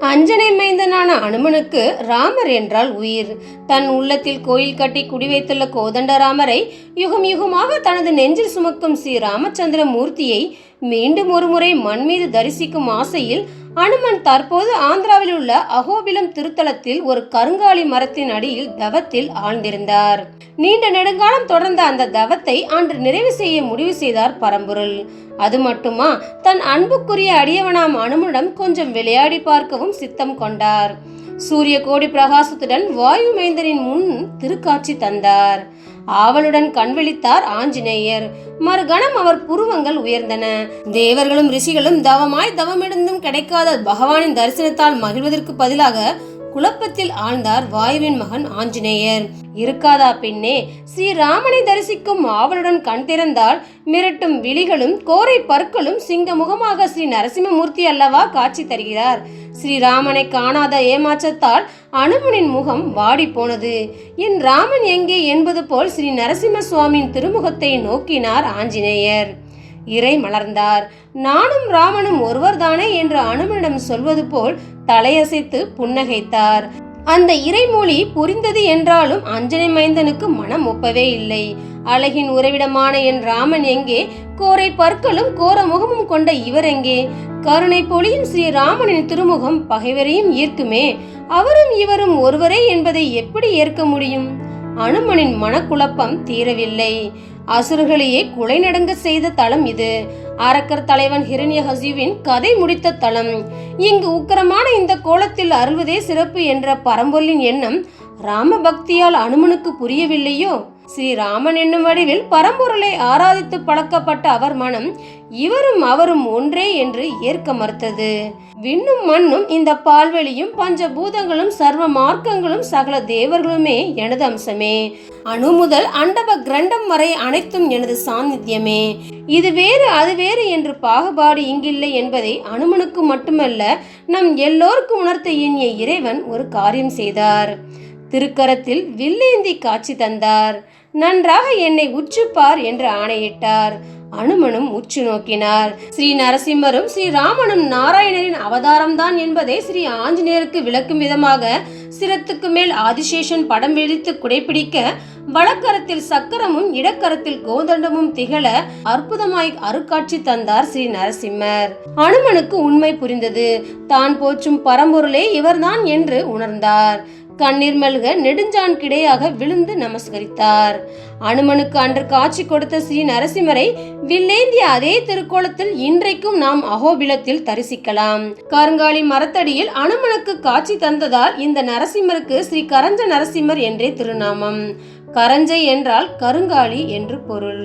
அஞ்சனை மைந்தனான அனுமனுக்கு ராமர் என்றால் உயிர். தன் உள்ளத்தில் கோயில் கட்டி குடிவைத்துள்ள கோதண்டராமரை யுகம் யுகமாக தனது நெஞ்சில் சுமக்கும் ஸ்ரீ ராமச்சந்திர மூர்த்தியை மீண்டும் ஒருமுறை மண் மீது தரிசிக்கும் ஆசையில் அனுமன் தற்போது ஆந்திராவில் உள்ள அகோபிலம் திருத்தலத்தில் ஒரு கருங்காலி மரத்தின் அடியில் தவத்தில் ஆழ்ந்திருந்தார். நீண்ட நெடுங்காலம் தொடர்ந்த அந்த தவத்தை அன்று நிறைவு செய்ய முடிவு செய்தார் பரம்பொருள். அது மட்டுமா தன் அன்புக்குரிய அடியவனாம் அனுமனிடம் கொஞ்சம் விளையாடி பார்க்கவும் சித்தம் கொண்டார். சூரிய கோடி பிரகாசத்துடன் வாயுமேந்தரின் முன் திருக்காட்சி தந்தார். ஆவலுடன் கண்விழித்தார் ஆஞ்சநேயர். மறுகணம் அவர் புருவங்கள் உயர்ந்தன. தேவர்களும் ரிஷிகளும் தவமாய் தவமிடந்தும் கிடைக்காத பகவானின் தரிசனத்தால் மகிழ்வதற்கு பதிலாக குழப்பத்தில் ஆழ்ந்தார் வாயுவின் மகன் ஆஞ்சநேயர். இருக்காதா பின்னே ஸ்ரீராமனை தரிசிக்கும் ஆவலுடன் கண் திறந்தால் மிரட்டும் விழிகளும் கோரை பற்களும் சிங்க முகமாக ஸ்ரீ நரசிம்மமூர்த்தி அல்லவா காட்சி தருகிறார். ஸ்ரீராமனை காணாத ஏமாற்றத்தால் அனுமனின் முகம் வாடி போனது என் ராமன் எங்கே என்பது போல் ஸ்ரீ நரசிம்ம சுவாமியின் திருமுகத்தை நோக்கினார் ஆஞ்சநேயர். இறை மலர்ந்தார். நானும் ராமனும் ஒருவர்தானே என்று அனுமனிடம் சொல்வது போல் தலையசைத்து புன்னகைத்தார். அந்த இறைமொழி புரிந்தது என்றாலும் அஞ்சனை மைந்தனுக்கு மனம் ஒப்பவே இல்லை. அழகின் உறவிடமான என் ராமன் எங்கே? கோரை பற்களும் கோர முகமும் கொண்ட இவர் எங்கே? கருணை பொழியும் ஸ்ரீ ராமனின் திருமுகம் பகைவரையும் ஈர்க்குமே. அவரும் இவரும் ஒருவரே என்பதை எப்படி ஏற்க முடியும்? அனுமனின் மனக்குழப்பம் தீரவில்லை. அசுரர்களையே குலை நடங்க செய்த தலம் இது. அரக்கர் தலைவன் ஹிரண்யஹசிவின் கதை முடித்த தலம். இங்கு உக்கிரமான இந்த கோலத்தில் அருள்வதே சிறப்பு என்ற பரம்பொருளின் எண்ணம் ராம பக்தியால் அனுமனுக்கு புரியவில்லையோ? ஸ்ரீராமன் என்னும் வடிவில் பரம்பொருளை ஆராதித்து பழக்கப்பட்ட அவர் மனம் இவரும் அவரும் ஒன்றே என்று ஏற்க மறுத்தது. விண்ணும் மண்ணும் இந்த பால்வெளியும் பஞ்சபூதங்களும் சர்வ மார்க்கங்களும் சகல தேவர்களுமே எனது அம்சமே. அணு முதல் அண்டப கிரண்டம் வரை அனைத்தும் எனது சாநித்தியமே. இது வேறு அது வேறு என்று பாகுபாடு இங்கில்லை என்பதை அனுமனுக்கு மட்டுமல்ல நம் எல்லோருக்கும் உணர்த்த எண்ணிய இறைவன் ஒரு காரியம் செய்தார். திருக்கரத்தில் வில்லேந்தி காட்சி தந்தார். நன்றாக என்னை உற்றுப்பார் என்று ஆணையிட்டார். அனுமனும் உற்று நோக்கினார். ஸ்ரீ நரசிம்மரும் ஸ்ரீ ராமனும் நாராயணரின் அவதாரம்தான் என்பதை ஸ்ரீ ஆஞ்சநேயருக்கு விளக்கும் விதமாக சிரத்துக்கு மேல் ஆதிசேஷன் படம் விழித்து குடைபிடிக்க வலக்கரத்தில் சக்கரமும் இடக்கரத்தில் கோதண்டமும் திகழ அற்புதமாய் அருக்காட்சி தந்தார் ஸ்ரீ நரசிம்மர். அனுமனுக்கு உண்மை புரிந்தது. தான் போற்றும் பரம்பொருளே இவர்தான் என்று உணர்ந்தார். கண்ணீர் மல்க நெடுஞ்சான் கிடையாக விழுந்து நமஸ்கரித்தார். அனுமனுக்கு அன்று காட்சி கொடுத்த ஸ்ரீ நரசிம்மரை வில்லேந்திய அதே திருக்கோலத்தில் இன்றைக்கும் நாம் அகோபிலத்தில் தரிசிக்கலாம். கருங்காலி மரத்தடியில் அனுமனுக்கு காட்சி தந்ததால் இந்த நரசிம்மருக்கு ஸ்ரீ கரஞ்ச நரசிம்மர் என்றே திருநாமம். கரஞ்சை என்றால் கருங்காலி என்று பொருள்.